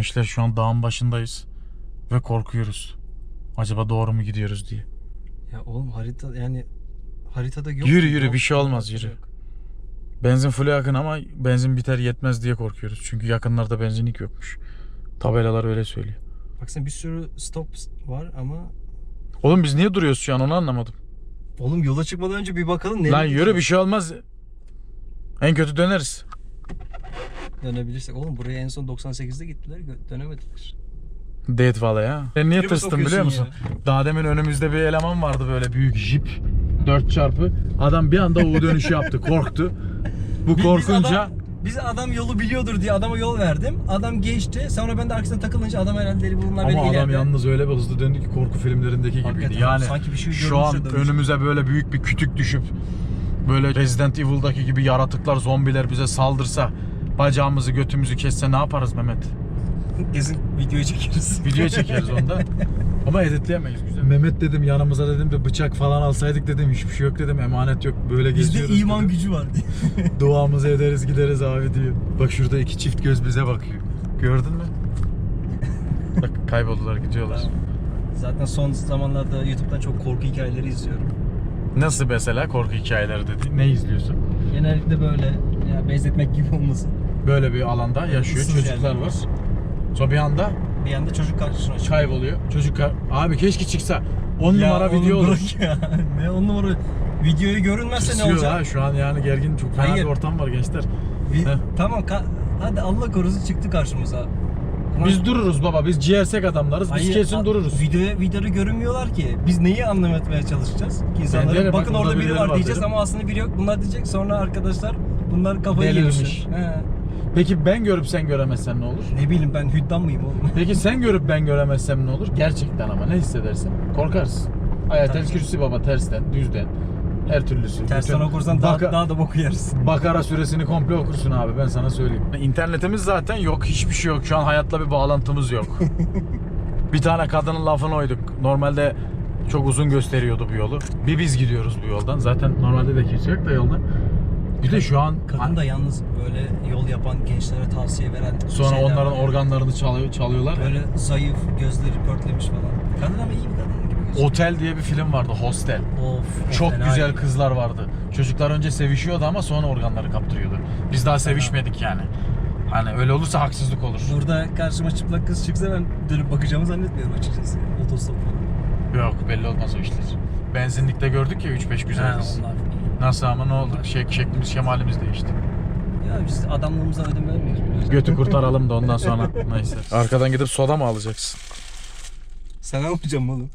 Gençler şu an dağın başındayız. Ve korkuyoruz. Acaba doğru mu gidiyoruz diye. Ya oğlum harita yani haritada yok. Yürü, yürü, bir şey olmaz, yürü. yok. Benzin full yakın ama benzin biter yetmez diye korkuyoruz. Çünkü yakınlarda benzinlik yokmuş. Tabelalar öyle söylüyor. Baksana bir sürü stop var ama Oğlum biz niye duruyoruz şu an onu anlamadım. oğlum yola çıkmadan önce bir bakalım Lan yürü bir şey olmaz. En kötü döneriz. Dönebilirsek. Oğlum buraya en son 98'de gittiler dönemediler. Date valla ya. Sen niye Tribe tırstın biliyor musun? Daha demin önümüzde bir eleman vardı böyle büyük jip. 4 çarpı. Adam bir anda U dönüşü yaptı. Korktu. Bu Biz- korkunca Biz adam, biz adam yolu biliyordur diye adama yol verdim. Adam geçti. Sonra ben de arkasına takılınca adam herhalde deli bunlar ama adam ileride. yalnız öyle bir hızlı döndü ki korku filmlerindeki gibiydi. Hakikaten Yani sanki bir şey şu an de önümüze böyle büyük bir kütük düşüp böyle Resident Evil'daki gibi yaratıklar, zombiler bize saldırsa, bacağımızı, götümüzü kesse ne yaparız Mehmet? Kesin videoyu çekeriz. Video çekeriz onda. Ama editleyemeyiz güzel. Mehmet dedim yanımıza dedim bir bıçak falan alsaydık dedim hiçbir şey yok dedim emanet yok böyle Bizde geziyoruz. iman dedim. gücü var diye. Duamızı ederiz gideriz abi diyor. Bak şurada iki çift göz bize bakıyor. Gördün mü? Bak kayboldular gidiyorlar. Zaten son zamanlarda YouTube'dan çok korku hikayeleri izliyorum. Nasıl mesela korku hikayeleri dedi? Ne izliyorsun? Genellikle böyle ya benzetmek gibi olmasın. Böyle bir alanda yaşıyor Issız çocuklar var. Sonra bir anda Bir anda çocuk karşısına çıkıyor. kayboluyor. Çocuk abi keşke çıksa. 10 Ya numara oğlum video olur. bırak ya. ne on numara videoyu görünmezse ne olacak? ha şu an yani gergin çok fena Hayır. bir ortam var gençler. Vi- Heh. tamam ka- hadi Allah korusun çıktı karşımıza. Ama- Biz dururuz baba biz ciğersek adamlarız biz Hayır, kesin a- dururuz. Videoya, videoda görünmüyorlar ki. Biz neyi anlamatmaya çalışacağız ki insanlara? derim, Bakın burada orada biri var var diyeceğiz derim. ama aslında biri yok. Bunlar diyecek sonra arkadaşlar bunlar kafayı Delirmiş. yemişler. He. Peki ben görüp sen göremezsen ne olur? Ne bileyim ben hüddam mıyım oğlum? Peki sen görüp ben göremezsem ne olur? Gerçekten ama ne hissedersin? Korkarsın. Ayatel Tabii. kürsü baba tersten, düzden. Her türlüsü. Tersten Bütün okursan daha, Baka- daha da boku yersin. Bakara suresini komple okursun abi ben sana söyleyeyim. İnternetimiz zaten yok, hiçbir şey yok. Şu an hayatla bir bağlantımız yok. bir tane kadının lafını oyduk. Normalde çok uzun gösteriyordu bu yolu. Bir biz gidiyoruz bu yoldan. Zaten normalde de kimse yok da yolda. Bir de şu an Kadın da yalnız böyle yol yapan gençlere tavsiye veren sonra şeyler onların var. organlarını çalıyor, çalıyorlar. Böyle zayıf, gözleri pörtlemiş falan. Kadın ama iyi bir kadın gibi gözüküyor. Otel diye bir film vardı, Hostel. Of, Çok fena güzel iyi. kızlar vardı. Çocuklar önce sevişiyordu ama sonra organları kaptırıyordu. Biz daha sevişmedik yani. Hani öyle olursa haksızlık olur. Burada karşıma çıplak kız çıksa ben dönüp bakacağımı zannetmiyorum açıkçası. Otostop falan. Yok belli olmaz o işler. Benzinlikte gördük ya 3-5 güzel kız. onlar. Nasıl ama ne oldu? Şey, şeklimiz şemalimiz değişti. Ya biz adamlığımıza ödün vermiyoruz. Götü kurtaralım da ondan sonra neyse. Arkadan gidip soda mı alacaksın? Sen almayacağım oğlum.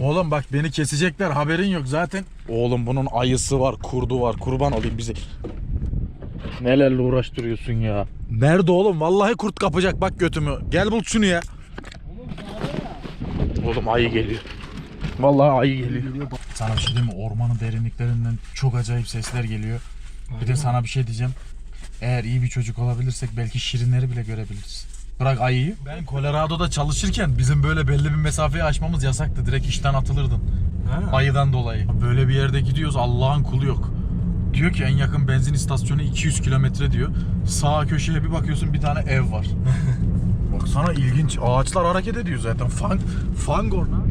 Oğlum bak beni kesecekler haberin yok zaten. Oğlum bunun ayısı var, kurdu var. Kurban olayım bizi. Nelerle uğraştırıyorsun ya? Nerede oğlum? Vallahi kurt kapacak bak götümü. Gel bul şunu ya. Oğlum ayı geliyor. Vallahi ayı geliyor. Sana bir şey diyeyim mi? Ormanın derinliklerinden çok acayip sesler geliyor. Bir de sana bir şey diyeceğim. Eğer iyi bir çocuk olabilirsek belki şirinleri bile görebiliriz. Bırak ayıyı. Ben Colorado'da çalışırken bizim böyle belli bir mesafeyi aşmamız yasaktı. Direkt işten atılırdın. Ha. Ayıdan dolayı. Böyle bir yerde gidiyoruz Allah'ın kulu yok. Diyor ki en yakın benzin istasyonu 200 kilometre diyor. Sağ köşeye bir bakıyorsun bir tane ev var. Baksana ilginç. Ağaçlar hareket ediyor zaten. Fang, Fangor lan.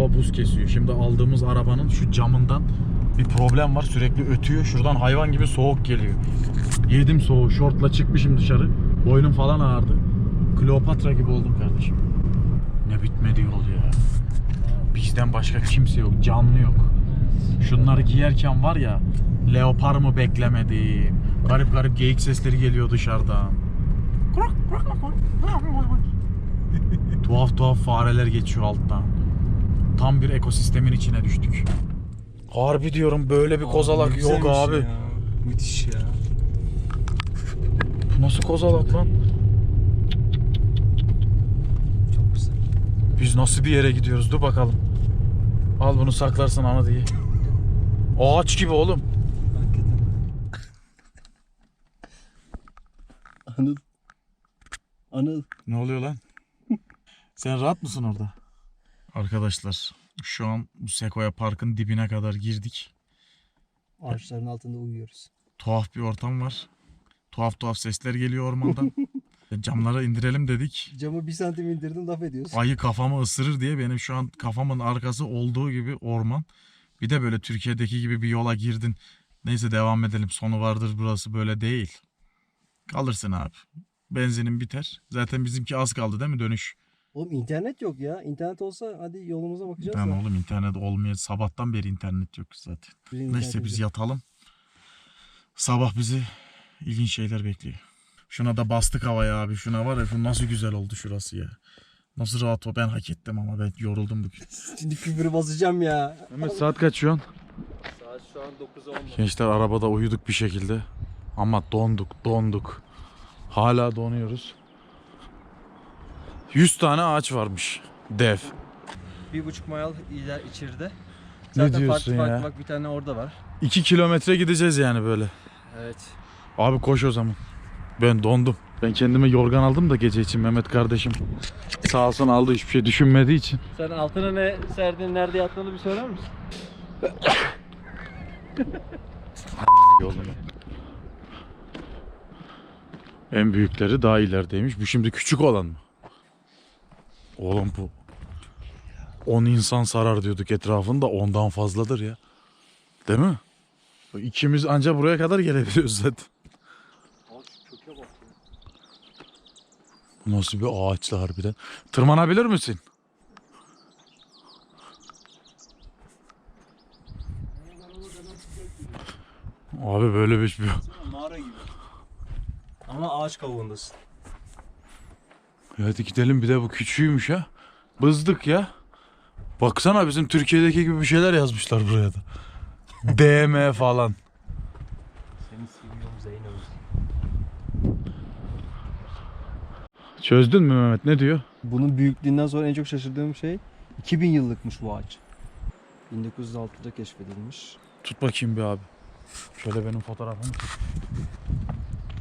Hava buz kesiyor. Şimdi aldığımız arabanın şu camından bir problem var. Sürekli ötüyor. Şuradan hayvan gibi soğuk geliyor. Yedim soğuğu. Şortla çıkmışım dışarı. Boynum falan ağrıdı. Kleopatra gibi oldum kardeşim. Ne bitmedi yol ya. Bizden başka kimse yok. Canlı yok. Şunları giyerken var ya leopar mı beklemedim. Garip garip geyik sesleri geliyor dışarıdan. tuhaf tuhaf fareler geçiyor alttan. Tam bir ekosistemin içine düştük. Harbi diyorum böyle bir kozalak Ne yok güzelmiş abi. ya. Müthiş ya. Bu nasıl kozalak lan? Çok güzel. Biz nasıl bir yere gidiyoruz? Dur bakalım. Al bunu saklarsın ana diye. Ağaç gibi oğlum. Hakikaten. Anıl. Anıl. Ne oluyor lan? Sen rahat mısın orada? Arkadaşlar şu an bu Sequoia Park'ın dibine kadar girdik. Ağaçların altında uyuyoruz. Tuhaf bir ortam var. Tuhaf tuhaf sesler geliyor ormandan. Camları indirelim dedik. Camı bir santim indirdin laf ediyorsun. Ayı kafamı ısırır diye benim şu an kafamın arkası olduğu gibi orman. Bir de böyle Türkiye'deki gibi bir yola girdin. Neyse devam edelim. Sonu vardır burası böyle değil. Kalırsın abi. Benzinin biter. Zaten bizimki az kaldı değil mi dönüş? Oğlum internet yok ya. İnternet olsa hadi yolumuza bakacağız Ben da. oğlum internet olmuyor. Sabahtan beri internet yok zaten. Bizim Neyse internetimiz biz yok. yatalım. Sabah bizi ilginç şeyler bekliyor. Şuna da bastık havaya abi. Şuna var ya şu nasıl güzel oldu şurası ya. Nasıl rahat o ben hak ettim ama ben yoruldum bugün. Şimdi küfürü basacağım ya. Mehmet saat kaç şu an? Saat şu an 9'a 10. Gençler arabada uyuduk bir şekilde. Ama donduk donduk. Hala donuyoruz. 100 tane ağaç varmış. Dev. Bir buçuk mayal iler içeride. Ne Zaten diyorsun farklı ya? farklı bak bir tane orada var. 2 kilometre gideceğiz yani böyle. Evet. Abi koş o zaman. Ben dondum. Ben kendime yorgan aldım da gece için Mehmet kardeşim. Sağ olsun aldı hiçbir şey düşünmediği için. Sen altına ne serdin, nerede yattığını bir söyler misin? Yolunu. En büyükleri daha ilerideymiş. Bu şimdi küçük olan mı? Oğlum bu 10 insan sarar diyorduk etrafında ondan fazladır ya. Değil mi? İkimiz anca buraya kadar gelebiliyoruz zaten. Nasıl bir ağaçlı harbiden. Tırmanabilir misin? Abi böyle bir, bir Mağara gibi. Ama ağaç kavuğundasın. Hadi gidelim bir de bu küçüğümüş ha. Bızdık ya. Baksana bizim Türkiye'deki gibi bir şeyler yazmışlar buraya da. DM falan. Seni seviyorum Zeyno. Çözdün mü Mehmet ne diyor? Bunun büyüklüğünden sonra en çok şaşırdığım şey 2000 yıllıkmış bu ağaç. 1906'da keşfedilmiş. Tut bakayım bir abi. Şöyle benim fotoğrafımı tut.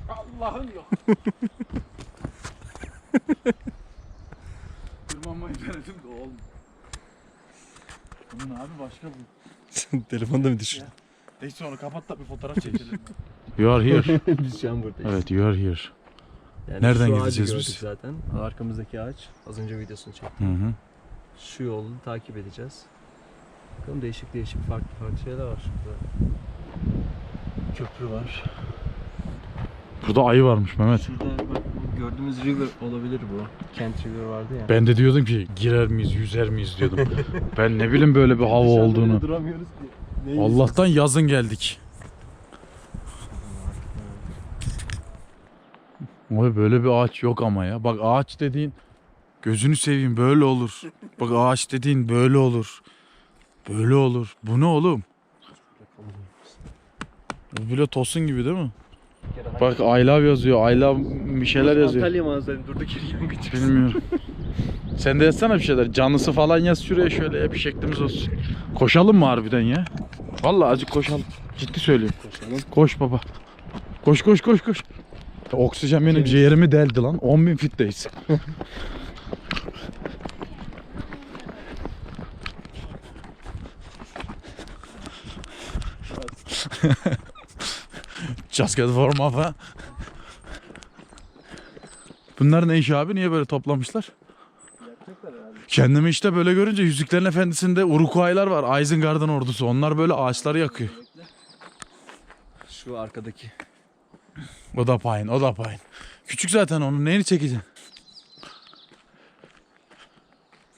Allah'ım yok. Tırmanmayı denedim de olmuyor. Bunun abi başka bu. Telefonda mı düşün? Neyse onu kapat da bir fotoğraf çekelim. You are here. Biz şu an buradayız. evet you are here. Yani Nereden şu ağacı gideceğiz gördük biz? zaten. Arkamızdaki ağaç. Az önce videosunu çektim. Hı hı. Şu yolu takip edeceğiz. Bakalım değişik değişik farklı farklı şeyler var şurada. Köprü var. Burada ayı varmış Mehmet. Şurada bak gördüğümüz river olabilir bu. Kent River vardı ya. Ben de diyordum ki girer miyiz, yüzer miyiz diyordum. ben ne bileyim böyle bir hava olduğunu. duramıyoruz ki. Ne Allah'tan yazın geldik. Oy böyle bir ağaç yok ama ya. Bak ağaç dediğin gözünü seveyim böyle olur. Bak ağaç dediğin böyle olur. Böyle olur. Bu ne oğlum? Bu bile tosun gibi değil mi? Bak I love yazıyor. I love bir şeyler yazıyor. Antalya manzarası durduk yere yangın. Bilmiyorum. Sen de yazsana bir şeyler. Canlısı falan yaz şuraya şöyle hep şeklimiz olsun. Koşalım mı harbiden ya? Vallahi azıcık koşalım. Ciddi söylüyorum. Koşalım. Koş baba. Koş koş koş koş. Oksijen benim ciğerimi deldi lan. 10.000 fitteyiz. Just get warm up ha. Bunlar ne iş abi? Niye böyle toplamışlar? Kendimi işte böyle görünce Yüzüklerin Efendisi'nde Uruk-hai'lar var. Isengard'ın ordusu. Onlar böyle ağaçları yakıyor. Şu arkadaki. O da pine, o da pine. Küçük zaten onun neyini çekeceksin?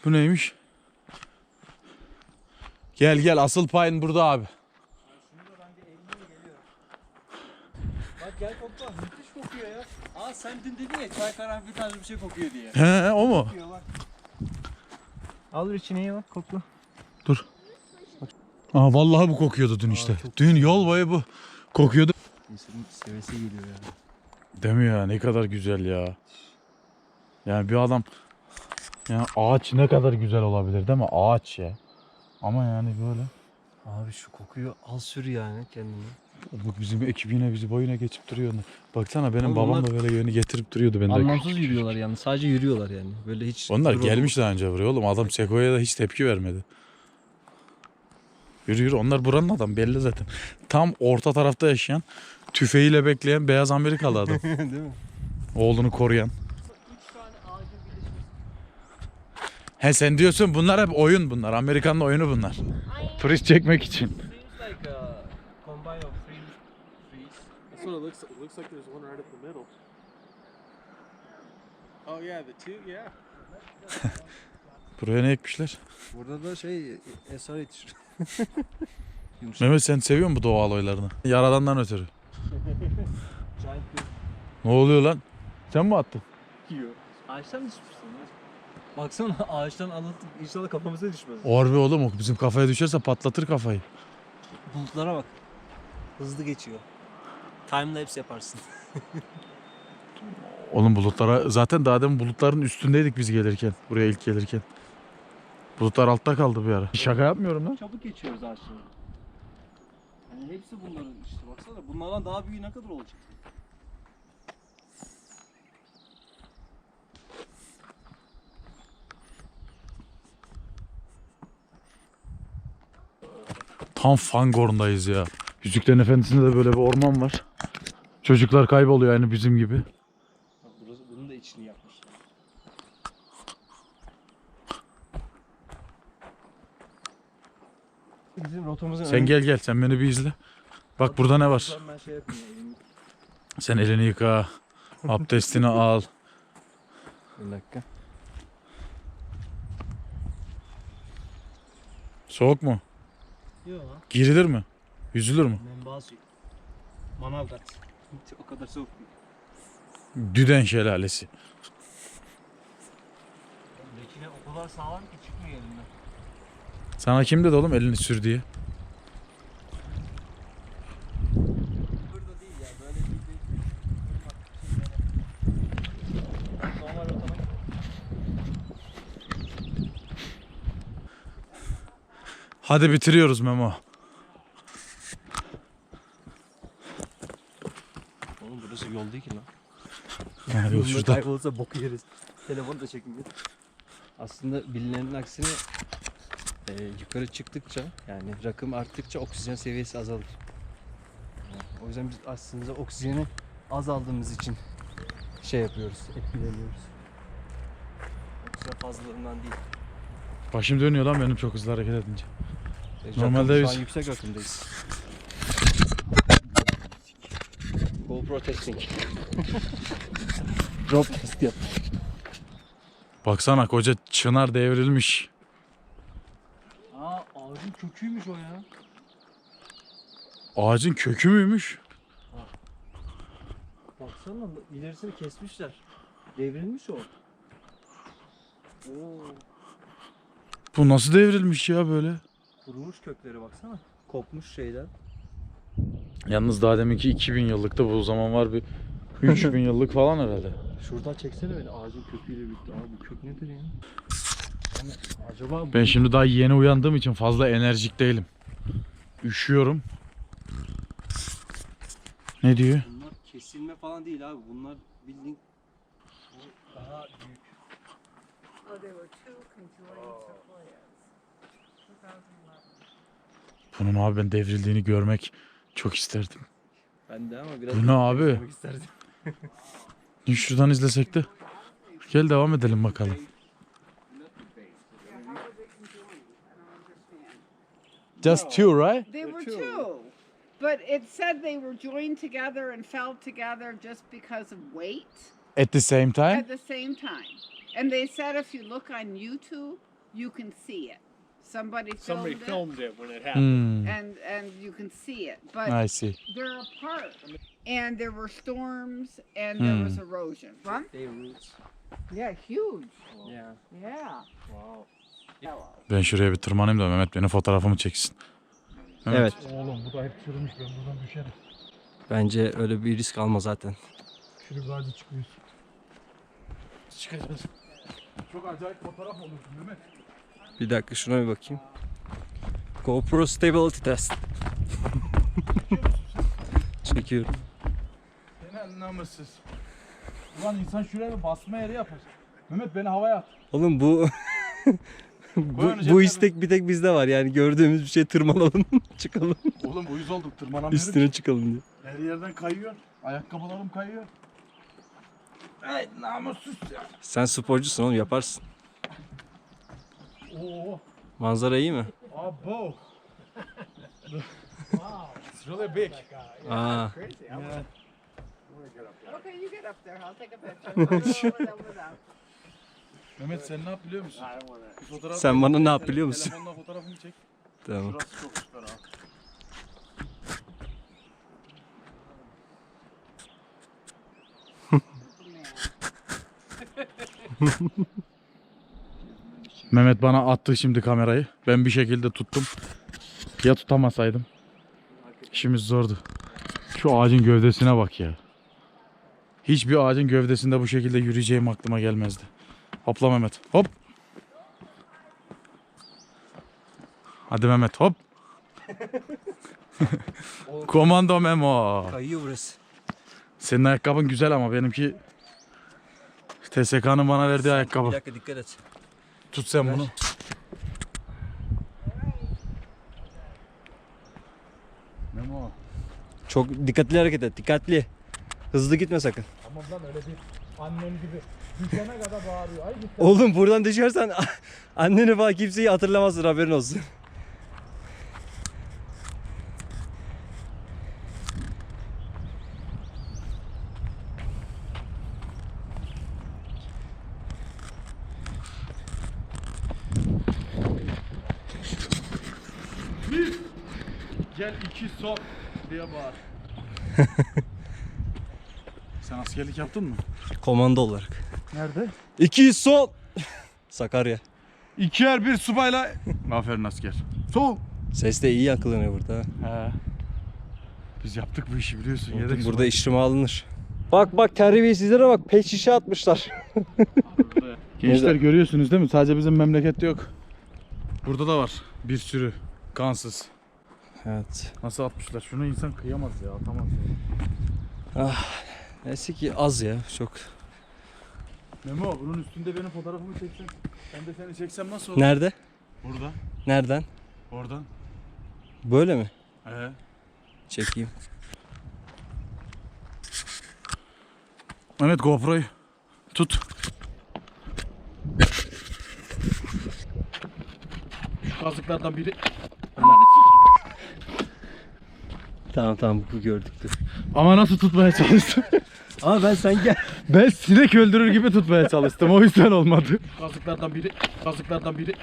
Bu neymiş? Gel gel asıl pine burada abi. Bak gel kokla. Müthiş kokuyor ya. Aa sen dün dedin ya çay karanfil tarzı bir şey kokuyor diye. He he, o mu? Kokuyor bak. Al içine bak kokla. Aa vallahi bu kokuyordu dün işte. çok Dün yol boyu bu kokuyordu. İnsanın sevesi geliyor yani. Değil mi ya? Ne kadar güzel ya. Yani bir adam yani ağaç ne kadar güzel olabilir değil mi? Ağaç ya. Ama yani böyle. Abi şu kokuyu al sür yani kendine. Bak bizim ekip yine bizi boyuna geçip duruyor. Baksana benim Oğlum babam onlar- da böyle yönü getirip duruyordu. Ben de Anlamsız yürüyorlar yani. Sadece yürüyorlar yani. Böyle hiç Onlar dur- gelmiş daha önce buraya oğlum. Adam Seko'ya da hiç tepki vermedi. Yürü yürü onlar buranın adam belli zaten. Tam orta tarafta yaşayan tüfeğiyle bekleyen beyaz Amerikalı adam. Değil mi? Oğlunu koruyan. He sen diyorsun bunlar hep oyun bunlar. Amerikan'ın oyunu bunlar. Turist çekmek için. Seems like a combine of three trees. That's what it looks like. It looks like there's one right in the middle. Oh yeah, the two, yeah. Buraya ne ekmişler? Burada da şey esar yetişir. Mehmet sen seviyor musun bu doğal oylarını? Yaradandan ötürü. Giant bir Ne oluyor lan? Sen mi attın? yiyor. Ağaçtan düşmüşsün ya. Baksana ağaçtan anlatıp inşallah kafamıza düşmez. Harbi oğlum o bizim kafaya düşerse patlatır kafayı. Bulutlara bak. Hızlı geçiyor. Timelapse yaparsın. Oğlum bulutlara zaten daha demin bulutların üstündeydik biz gelirken. Buraya ilk gelirken. Bulutlar altta kaldı bir ara. Şaka yapmıyorum lan. Çabuk geçiyoruz ağaçları. Yani hepsi bunların işte baksana bunlardan daha büyüğü ne kadar olacak? Tam Fangorn'dayız ya. Yüzüklerin Efendisi'nde de böyle bir orman var. Çocuklar kayboluyor yani bizim gibi. Bak burası bunun da içini yapmışlar. Bizim rotamızın Sen gel gel sen beni bir izle. Bak burada ne var? Ben şey yapayım. elimi- Sen elini yıka. Abdestini al. Bir dakika. Soğuk mu? Yok. Girilir mi? Yüzülür mü? Suyu. Manavgat. O kadar soğuk değil. Düden şelalesi. Bekine o kadar sağlam ki çıkmıyor elinden. Sana kim dedi oğlum elini sür diye? Burada değil ya böyle bir değil. Normal rotama Hadi bitiriyoruz Memo. Oğlum burası yol değil ki lan. Yani Yolda şurada. kaybolsa boku yeriz. Telefonu da çekmiyor. Aslında bilinenin aksine e, yukarı çıktıkça yani rakım arttıkça oksijen seviyesi azalır. O yüzden biz aslında oksijeni az aldığımız için şey yapıyoruz, etkileniyoruz. Oksijen fazlalığından değil. Başım dönüyor lan benim çok hızlı hareket edince. E, Normalde biz- yüksek rakımdayız. GoPro testing. Test yap. Baksana koca çınar devrilmiş. Aa ağacın köküymüş o ya. Ağacın kökü müymüş? Baksana ilerisini kesmişler. Devrilmiş o. Oo, Bu nasıl devrilmiş ya böyle? kurumuş kökleri baksana. Kopmuş şeyden. Yalnız daha deminki 2000 yıllıkta bu zaman var bir 3000 yıllık falan herhalde. Şuradan çeksene beni ağacın köküyle birlikte. Abi bu kök nedir ya? Yani acaba Ben şimdi daha yeni uyandığım için fazla enerjik değilim. Üşüyorum. Ne diyor? bunlar kesilme falan değil abi. Bunlar bildiğin bu daha büyük. There were two conjoined sequoias. 2011. Bunun abi ben devrildiğini görmek çok isterdim. Ben de ama biraz Bu ne abi? isterdim. Şuradan izlesek de. Gel devam edelim bakalım. Just two, right? They were two. but it said they were joined together and fell together just because of weight At the same time? at the same time. And they said if you look on YouTube, you can see it. Somebody filmed Somebody it, filmed it when it happened. Hmm, and and you can see it, but I see. they're apart. And there were storms and there was Hmm. erosion. What? They roots. Yeah, huge. Yeah. Yeah. Wow. Ben şuraya bir tırmanayım da Mehmet benim fotoğrafımı çeksin. Evet. Oğlum bu da hep çürümüş ben buradan düşerim. Bence öyle bir risk alma zaten. Bir ağacı çıkıyoruz. Çıkacağız. Çok acayip fotoğraf olursun Mehmet. Bir dakika şuna bir bakayım. GoPro stability test. Çekiyorum. Genel namussuz. Ulan insan şuraya bir basma yeri yapar. Mehmet beni havaya at. Oğlum bu bu, bu istek bir tek bizde var yani gördüğümüz bir şey tırmalalım çıkalım Oğlum uyuz olduk tırmanamıyorum. üstüne çıkalım diye. Her yerden kayıyor. Ayakkabılarım kayıyor. Ay namussuz ya. Sen sporcusun oğlum yaparsın. Oo. Manzara iyi mi? Abo. It's really big. Aa, Okay, you get up there. I'll take a picture. I'll go over them without. Mehmet sen ne yap biliyor musun? Bir fotoğraf Sen bana ne yap biliyor musun? Telefonla fotoğrafını çek. tamam. Burası çok süper ha. Mehmet bana attı şimdi kamerayı. Ben bir şekilde tuttum. Ya tutamasaydım. İşimiz zordu. Şu ağacın gövdesine bak ya. Hiçbir ağacın gövdesinde bu şekilde yürüyeceğim aklıma gelmezdi. Hopla Mehmet. Hop. Hadi Mehmet hop. Komando Memo. Kayıyor burası. Senin ayakkabın güzel ama benimki TSK'nın bana verdiği Bir ayakkabı. dakika dikkat et. Tut sen Ver. bunu. Memo. Çok dikkatli hareket et dikkatli. Hızlı gitme sakın. Tamam lan öyle bir annem gibi düşene kadar bağırıyor. Ay git. Oğlum buradan düşersen anneni falan kimseyi hatırlamazsın haberin olsun. Gel iki sol diye bağır. Sen askerlik yaptın mı? Komando olarak. Nerede? İki sol. Sakarya. İki er bir subayla. Aferin asker. Sol. Ses de iyi yankılanıyor burada. ha. He. Biz yaptık bu işi biliyorsun. Burada, Yedek burada işleme alınır. Bak bak terbiyesizlere bak peş şişe atmışlar. Gençler görüyorsunuz değil mi? Sadece bizim memlekette yok. Burada da var bir sürü kansız. Evet. Nasıl atmışlar? Şunu insan kıyamaz ya, atamaz. ya. Neyse ki az ya çok. Memo bunun üstünde benim fotoğrafımı çeksen. Ben de seni çeksem nasıl olur? Nerede? Burada. Nereden? Oradan. Böyle mi? He. Çekeyim. Mehmet GoPro'yu tut. Şu kazıklardan biri. Tamam tamam bu gördük. Ama nasıl tutmaya çalıştım? Ama ben sen gel. ben sinek öldürür gibi tutmaya çalıştım. O yüzden olmadı. Kazıklardan biri. Kazıklardan biri.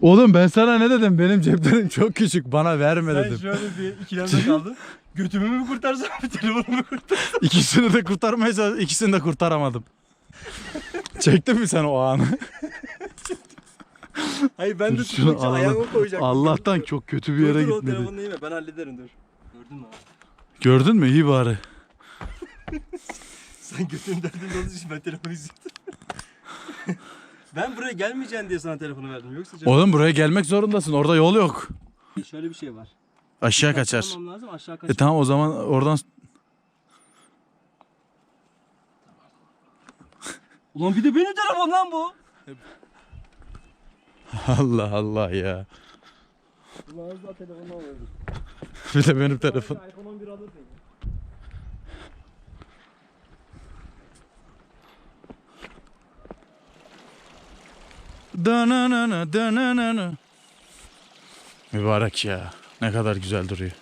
Oğlum ben sana ne dedim? Benim ceplerim çok küçük. Bana verme dedim. şöyle bir ikilemde kaldın. Götümü mü kurtarsam telefonumu mu kurtarsam? İkisini de kurtarmaya çalıştım. İkisini de kurtaramadım. Çektin mi sen o anı? Hayır ben de Dur, alalım. ayağımı koyacaktım. Allah'tan çok kötü bir yere dur, dur, gitmedi. telefonunu yeme ben hallederim dur. Gördün mü abi? Gördün mü? İyi bari. Sen götünün derdinde olduğu için ben telefonu izledim. ben buraya gelmeyeceksin diye sana telefonu verdim. Yoksa canım- Oğlum buraya gelmek zorundasın. Orada yol yok. şöyle bir şey var. Aşağı kaçar. Kaçmam lazım aşağı kaç. E tamam o zaman oradan Ulan bir de benim telefon lan bu. Allah Allah ya. Ulan az daha telefonunu alıyordum. Bir de benim telefon. iPhone 11 alırdın. Dananana, dananana. Mübarek ya. Ne kadar güzel duruyor.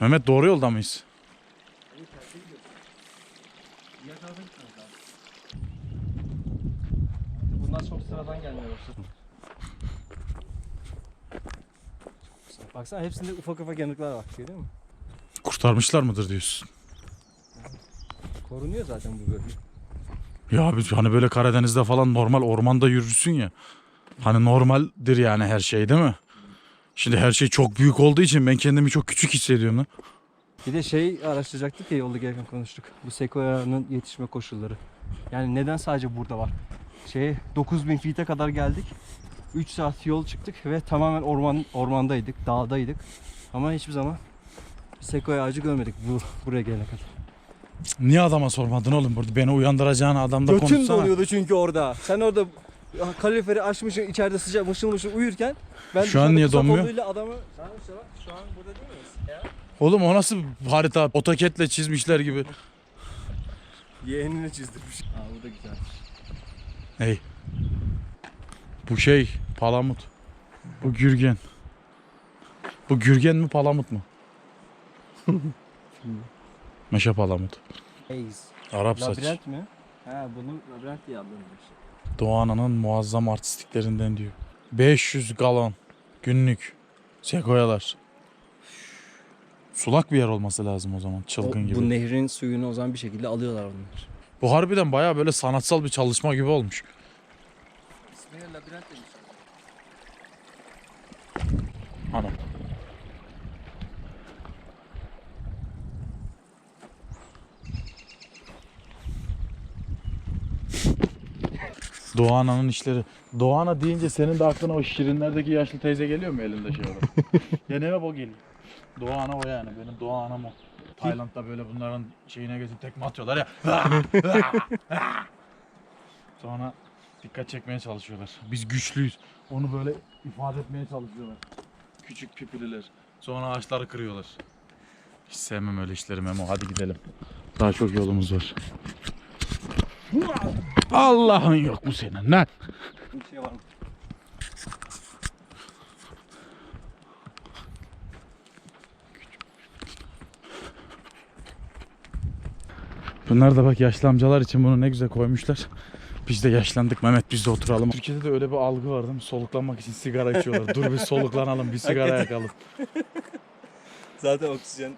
Mehmet doğru yolda mıyız? Bunlar çok sıradan gelmeye başladı. Baksana hepsinde ufak ufak yanıklar var. Görüyor musun? Kurtarmışlar mıdır diyorsun? Korunuyor zaten bu bölge. Ya biz hani böyle Karadeniz'de falan normal ormanda yürürsün ya. Hani normaldir yani her şey değil mi? Şimdi her şey çok büyük olduğu için ben kendimi çok küçük hissediyorum lan. Bir de şey araştıracaktık ya yolda gelirken konuştuk. Bu sekoyanın yetişme koşulları. Yani neden sadece burada var? Şey 9000 feet'e kadar geldik. 3 saat yol çıktık ve tamamen orman ormandaydık, dağdaydık. Ama hiçbir zaman sekoya ağacı görmedik bu buraya gelene kadar. Niye adama sormadın oğlum burada? Beni uyandıracağını adamda Götüm konuşsana. donuyordu çünkü orada. Sen orada kaloriferi açmışsın içeride sıcak mışıl mışıl uyurken ben Şu an niye donmuyor? adamı an, şu an, şu an burada değil miyiz? Ya. Oğlum o nasıl harita? Otoketle çizmişler gibi. Yeğenini çizdirmiş. Aa bu da güzel. Hey. Bu şey palamut. Bu gürgen. Bu gürgen mi palamut mu? Meşe palamut. Maze. Arap saç. Labirent mi? Ha bunu labirent diye adlandırmış. Doğu Ana'nın muazzam artistliklerinden diyor. 500 galon günlük sekoyalar. Sulak bir yer olması lazım o zaman çılgın O- gibi. Bu nehrin suyunu o zaman bir şekilde alıyorlar onlar. Bu harbiden baya böyle sanatsal bir çalışma gibi olmuş. İsmine labirent demişler. Anam. Doğana'nın işleri. Doğana deyince senin de aklına o şirinlerdeki yaşlı teyze geliyor mu elinde şey olarak? Hep o geliyor. Doğana o yani. Benim Doğana'm o. Tayland'da böyle bunların şeyine geçip tekme atıyorlar ya. Sonra dikkat çekmeye çalışıyorlar. Biz güçlüyüz. Onu böyle ifade etmeye çalışıyorlar. Küçük pipililer. Sonra ağaçları kırıyorlar. Hiç sevmem öyle işleri Memo. Hadi gidelim. Daha çok yolumuz var. Allah'ın yok mu senin lan? Bir şey var mı? Bunlar da bak yaşlı amcalar için bunu ne güzel koymuşlar. Biz de yaşlandık Mehmet biz de oturalım. Türkiye'de de öyle bir algı var değil mi? Soluklanmak için sigara içiyorlar. Dur bir soluklanalım bir sigara yakalım. Zaten oksijen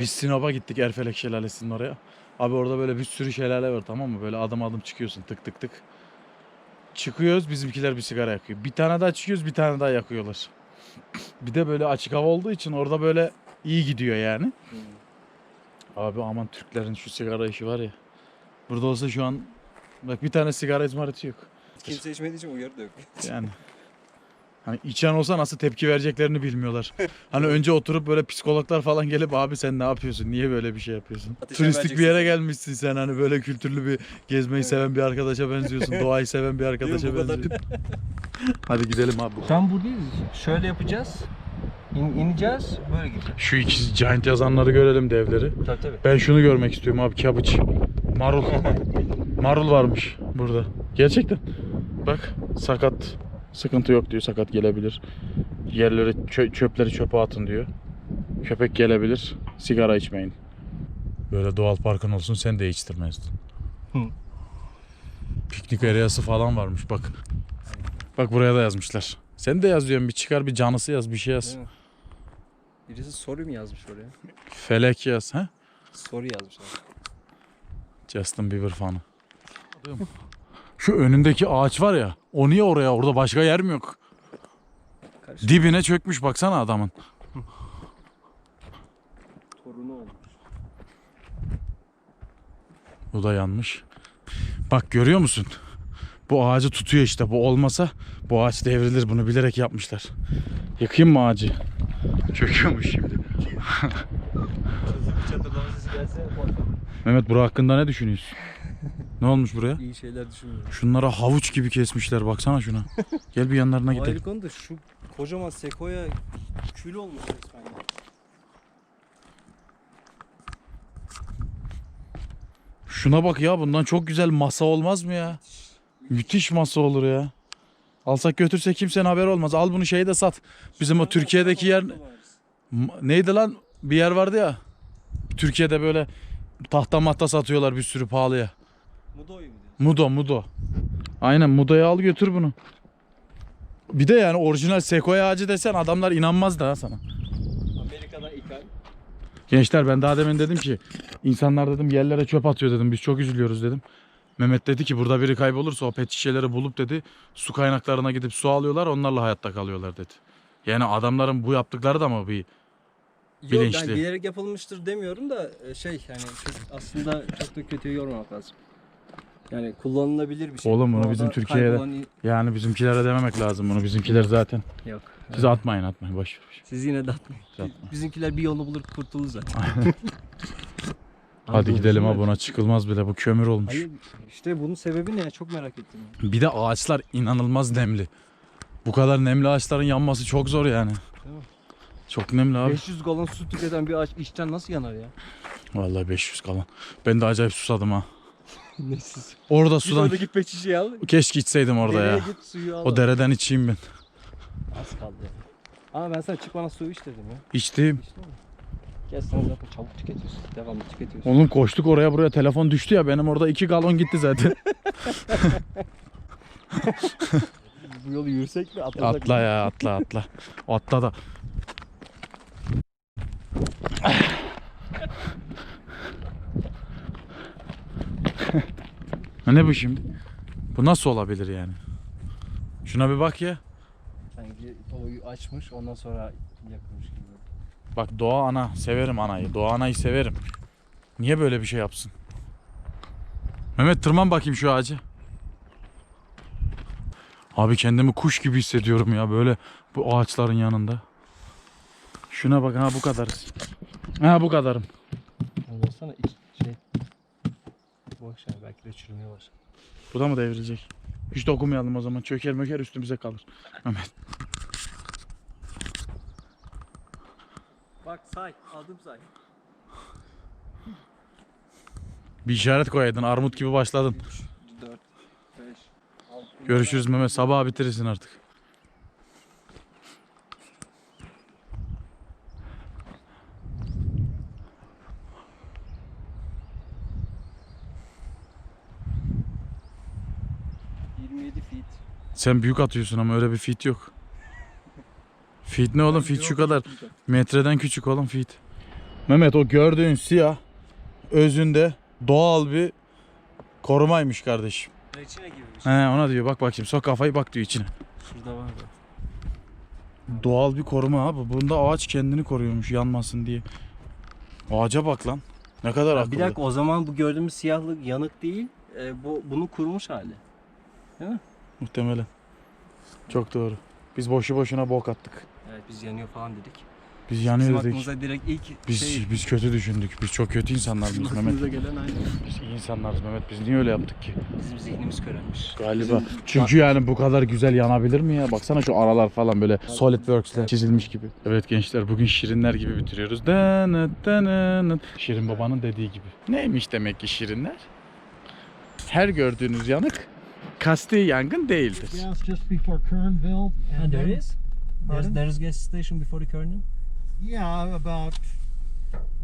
Biz Sinop'a gittik Erfelek Şelalesi'nin oraya. Abi orada böyle bir sürü şelale var tamam mı? Böyle adım adım çıkıyorsun tık tık tık. Çıkıyoruz bizimkiler bir sigara yakıyor. Bir tane daha çıkıyoruz bir tane daha yakıyorlar. Bir de böyle açık hava olduğu için orada böyle iyi gidiyor yani. Abi aman Türklerin şu sigara işi var ya. Burada olsa şu an bak bir tane sigara izmariti yok. kimse içmediği için uyarı da yok. Yani hani içen olsa nasıl tepki vereceklerini bilmiyorlar. Hani önce oturup böyle psikologlar falan gelip abi sen ne yapıyorsun? Niye böyle bir şey yapıyorsun? Ateşe Turistik bir yere gelmişsin sen hani böyle kültürlü bir gezmeyi seven bir arkadaşa benziyorsun. Doğayı seven bir arkadaşa benziyorsun. Hadi gidelim abi. An buradayız. Şöyle yapacağız. İn, ineceğiz. Böyle gideceğiz. Şu iki giant yazanları görelim devleri. Tabii tabii. Ben şunu görmek istiyorum abi kabuç. Marul. Marul varmış burada. Gerçekten. Bak sakat. Sıkıntı yok diyor. Sakat gelebilir. Yerleri çö- çöpleri çöpe atın diyor. Köpek gelebilir. Sigara içmeyin. Böyle doğal parkın olsun sen de içtirmezdin. Hı. Piknik areası falan varmış bak. Bak buraya da yazmışlar. Sen de yaz diyorum bir çıkar bir canısı yaz bir şey yaz. Mi? Birisi soru mu yazmış oraya? Felek yaz ha? Soru yazmışlar. Justin Bieber fanı. Şu önündeki ağaç var ya. O niye oraya? Orada başka yer mi yok? Karışık. Dibine çökmüş baksana adamın. Torunu olmuş. Bu da yanmış. Bak görüyor musun? Bu ağacı tutuyor işte. Bu olmasa bu ağaç devrilir. Bunu bilerek yapmışlar. Yıkayım mı ağacı? Çöküyormuş şimdi. Mehmet bura hakkında ne düşünüyorsun? Ne olmuş buraya? iyi şeyler düşünmüyorum. Şunlara havuç gibi kesmişler. Baksana şuna. Gel bir yanlarına gidelim. ayrı konu da şu kocaman sekoya kül olmuş resmen. ya. Şuna bak ya bundan çok güzel masa olmaz mı ya? Müthiş masa olur ya. Alsak götürsek kimsenin haber olmaz. Al bunu şeyi de sat. Bizim o Türkiye'deki yer neydi lan? Bir yer vardı ya. Türkiye'de böyle tahta mahta satıyorlar bir sürü pahalıya. Mudo'yu mu diyorsun? Mudo Mudo. Aynen Mudo'ya al götür bunu. Bir de yani orijinal sekoya ağacı desen adamlar inanmaz da sana. Amerika'dan ithal. Gençler ben daha demin dedim ki insanlar dedim yerlere çöp atıyor dedim. Biz çok üzülüyoruz dedim. Mehmet dedi ki burada biri kaybolursa o pet şişeleri bulup dedi su kaynaklarına gidip su alıyorlar onlarla hayatta kalıyorlar dedi. Yani adamların bu yaptıkları da mı bir Yok Bilinçli. ben bilerek yapılmıştır demiyorum da e, şey çok, aslında çok da kötüye yormamak lazım. Yani kullanılabilir bir şey. Oğlum bunu Doğada bizim Türkiye'de- kaybolan Yani bizimkilere dememek lazım bunu. Bizimkiler zaten. Yok. Siz atmayın atmayın boş ver. Siz yine de atmayın. Atmayın. Bizimkiler bir yolunu bulur kurtulur zaten. Hadi gidelim abi buna çıkılmaz bile bu kömür olmuş. Hayır işte bunun sebebi ne? Çok merak ettim. Bir de ağaçlar inanılmaz nemli. Bu kadar nemli ağaçların yanması çok zor yani. Çok nemli abi. 500 galon su tüketen bir ağaç içten nasıl yanar ya? Vallahi 500 kalan. Ben de acayip susadım ha. Neyse. Orada Git sudan oradaki pet şişeyi al. keşke içseydim orada dereye ya. git suyu al. O dereden içeyim ben. Az kaldı. Ama ben sana çık bana suyu iç dedim ya. İçtim. İçtin mi? Gel sen zaten çabuk tüketiyorsun. Devamlı tüketiyorsun. Oğlum koştuk oraya buraya telefon düştü ya benim orada 2 galon gitti zaten. Bu yolu yürüsek mi? Atlasak atla mı? ya atla atla. Atla da. Ne bu şimdi? Bu nasıl olabilir yani? Şuna bir bak ya. Sanki oyu açmış ondan sonra yakılmış gibi. Bak doğa ana. Severim anayı. Doğa anayı severim. Niye böyle bir şey yapsın? Mehmet tırman bakayım şu ağacı. Abi kendimi kuş gibi hissediyorum ya böyle bu ağaçların yanında. Şuna bak ha bu kadarız. Ha bu kadarım. İç şey. Boş yani belki de çürümeye başladı. Bu da mı devrilecek? Hiç dokunmayalım o zaman. Çöker möker üstümüze kalır. Mehmet. Bak say, adım say. Bir işaret koyaydın. Armut gibi başladın. 3, 4, 5, 6. Görüşürüz Mehmet. Sabah bitirirsin artık. feet. Sen büyük atıyorsun ama öyle bir fit yok. Fit ne oğlum? Fit şu kadar. Metreden küçük oğlum fit. Mehmet o gördüğün siyah özünde doğal bir korumaymış kardeşim. Bir şey. He ona diyor bak bakayım sok kafayı bak diyor içine. Şurada var da. Doğal bir koruma abi. Bunda ağaç kendini koruyormuş yanmasın diye. Ağaca bak lan. Ne kadar akıllı. Bir dakika o zaman bu gördüğümüz siyahlık yanık değil. E, bu bunun kurumuş hali. Muhtemelen. Çok doğru. Biz boşu boşuna bok attık. Evet biz yanıyor falan dedik. Biz Bizim yanıyor dedik. aklımıza direkt ilk Biz şey biz kötü düşündük. Biz çok kötü insanlarız bizim Mehmet. aklımıza gelen aynı. Biz iyi insanlarız Mehmet. Biz niye öyle yaptık ki? Bizim zihnimiz körelmiş. Galiba. Bizim- Çünkü yani bu kadar güzel yanabilir mi ya? Baksana şu aralar falan böyle SolidWorks'le çizilmiş gibi. Evet gençler bugün şirinler gibi bitiriyoruz. Dınıt dınıt. Şirin babanın dediği gibi. Neymiş demek ki şirinler? Her gördüğünüz yanık kasti yangın değildir. İt's just before Kernville. and then- is? Pardon? there's gas station before the Kerning? Yeah, about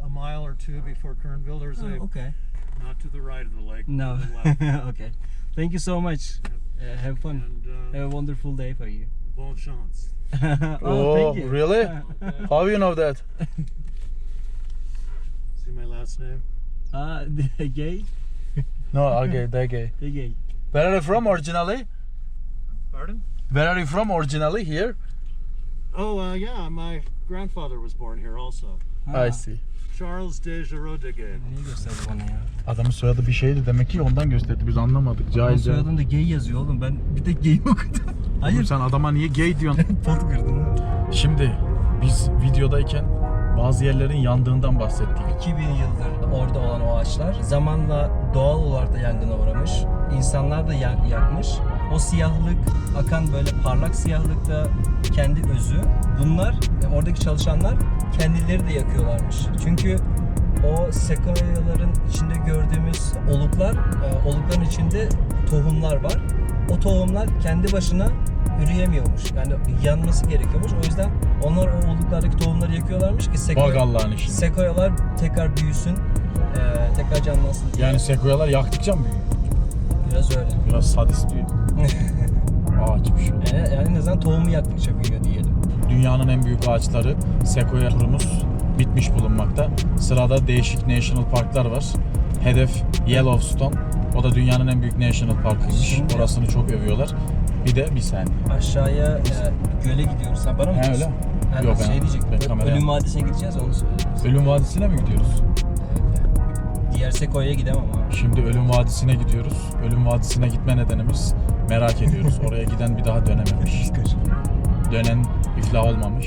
a mile or two before Kernville. There's a okay. not to the right of the lake. No. The left. okay. Thank you so much. Uh, have fun. and uh, Have a wonderful day for you. bon chance. oh, thank you. really? How do you know that? See my last name? Ah, the gay? No, okay, they gay. The gay. Where are you from originally? Pardon? Where are you from originally? Here? Oh, uh, yeah. My grandfather was born here also. Ah, see. Charles de Girodegue. Niye gösterdi bana ya? Adamın soyadı bir şeydi demek ki ondan gösterdi biz anlamadık. Onun Cahil cahil. soyadında gay yazıyor oğlum. Ben bir tek gay okudum. Oğlum Hayır. sen adama niye gay diyorsun? Pot kırdın. Şimdi biz videodayken bazı yerlerin yandığından bahsettik. 2000 yıldır orada olan o ağaçlar zamanla doğal olarak da yangına uğramış. İnsanlar da ya- yakmış. O siyahlık, akan böyle parlak siyahlık da kendi özü. Bunlar, e, oradaki çalışanlar kendileri de yakıyorlarmış. Çünkü o sekoyaların içinde gördüğümüz oluklar, e, olukların içinde tohumlar var. O tohumlar kendi başına üreyemiyormuş. Yani yanması gerekiyormuş. O yüzden onlar o oluklardaki tohumları yakıyorlarmış ki işi. sekoyalar tekrar büyüsün, eee, tekrar canlansın diye. Yani sekoyalar yaktıkça mı büyüyor? Biraz öyle. Biraz sadist bir ağaçmış. Yani, yani en azından tohumu yaktıkça büyüyor diyelim. Dünyanın en büyük ağaçları sekoya turumuz bitmiş bulunmakta. Sırada değişik national parklar var. Hedef Yellowstone. O da dünyanın en büyük national parkıymış. Şimdi- Orasını çok övüyorlar. Bir de bir saniye. Aşağıya eee, göle gidiyoruz. Sen bana mı He diyorsun? öyle. Yani Yok, ben- şey ben Ö- kameraya- Ölüm Vadisi'ne gideceğiz onu söyleyeyim. Ölüm Vadisi'ne mi gidiyoruz? Diğer Sekoya'ya gidemem abi. Şimdi Ölüm Vadisi'ne gidiyoruz. Ölüm Vadisi'ne gitme nedenimiz merak ediyoruz. Oraya giden bir daha dönememiş. Dönen iflah olmamış.